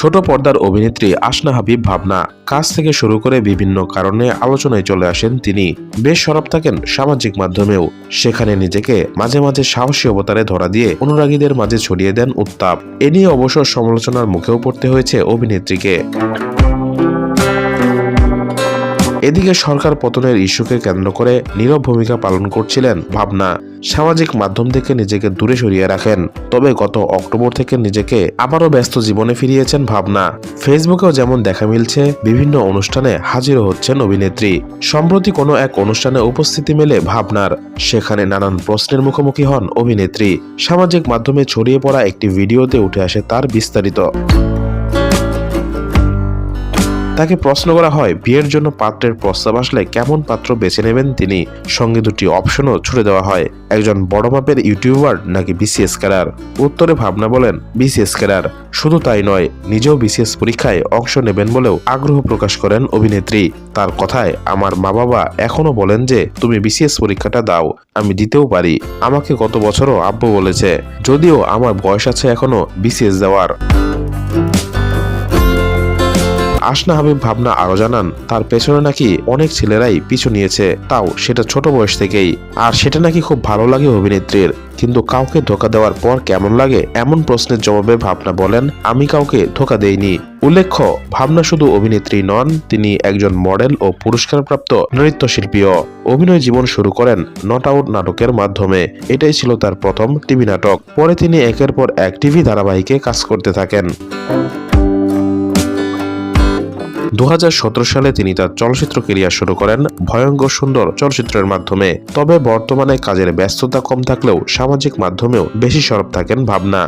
ছোট পর্দার অভিনেত্রী আসনা হাবিব ভাবনা কাজ থেকে শুরু করে বিভিন্ন কারণে আলোচনায় চলে আসেন তিনি। বেশ সরব থাকেন সামাজিক মাধ্যমেও। সেখানে নিজেকে মাঝে মাঝে সাহসী অবতারে ধরা দিয়ে অনুরাগীদের মাঝে ছড়িয়ে দেন উত্তাপ। এ নিয়ে অবসর সমালোচনার মুখেও পড়তে হয়েছে অভিনেত্রীকে। এদিকে সরকার পতনের ইস্যুকে কেন্দ্র করে নীরব ভূমিকা পালন করছিলেন ভাবনা। সামাজিক মাধ্যম থেকে নিজেকে দূরে সরিয়ে রাখেন। তবে গত অক্টোবর থেকে নিজেকে আবারও ব্যস্ত জীবনে ফিরিয়েছেন ভাবনা। ফেসবুকেও যেমন দেখা মিলছে, বিভিন্ন অনুষ্ঠানে হাজিরও হচ্ছেন অভিনেত্রী। সম্প্রতি কোনো এক অনুষ্ঠানে উপস্থিতি মেলে ভাবনার। সেখানে নানান প্রশ্নের মুখোমুখি হন অভিনেত্রী। সামাজিক মাধ্যমে ছড়িয়ে পড়া একটি ভিডিওতে উঠে আসে তার বিস্তারিত। তাকে প্রশ্ন করা হয়, বিয়ের জন্য পাত্রের প্রস্তাব আসলে কেমন পাত্র বেছে নেবেন তিনি? সঙ্গে দুটি অপশনও ছুড়ে দেওয়া হয়, একজন বড় মাপের ইউটিউবার নাকি বিসিএস ক্যাডার? উত্তরে ভাবনা বলেন, বিসিএস ক্যাডার। শুধু তাই নয়, নিজেও বিসিএস পরীক্ষায় অংশ নেবেন বলেও আগ্রহ প্রকাশ করেন অভিনেত্রী। তার কথায়, আমার মা বাবা এখনও বলেন যে, তুমি বিসিএস পরীক্ষাটা দাও, আমি দিতেও পারি। আমাকে গত বছরও আব্বু বলেছে, যদিও আমার বয়স আছে এখনও বিসিএস দেওয়ার। আসনা হাবিব ভাবনা আরও জানান, তার পেছনে নাকি অনেক ছেলেরাই পিছু নিয়েছে, তাও সেটা ছোট বয়স থেকেই। আর সেটা নাকি খুব ভালো লাগে অভিনেত্রীর, কিন্তু কাউকে ধোকা দেওয়ার পর কেমন লাগে এমন প্রশ্নের জবাবে ভাবনা বলেন, আমি কাউকে ধোকা দেইনি। উল্লেখ্য, ভাবনা শুধু অভিনেত্রী নন, তিনি একজন মডেল ও পুরস্কারপ্রাপ্ত নৃত্যশিল্পীও। অভিনয় জীবন শুরু করেন নট আউট নাটকের মাধ্যমে, এটাই ছিল তার প্রথম টিভি নাটক। পরে তিনি একের পর এক টিভি ধারাবাহিকে কাজ করতে থাকেন। দু হাজার সতেরো সালে তিনি তার চলচ্চিত্র কেরিয়ার শুরু করেন ভয়ঙ্কর সুন্দর চলচ্চিত্রের মাধ্যমে। তবে বর্তমানে কাজের ব্যস্ততা কম থাকলেও সামাজিক মাধ্যমেও বেশি সরব থাকেন ভাবনা।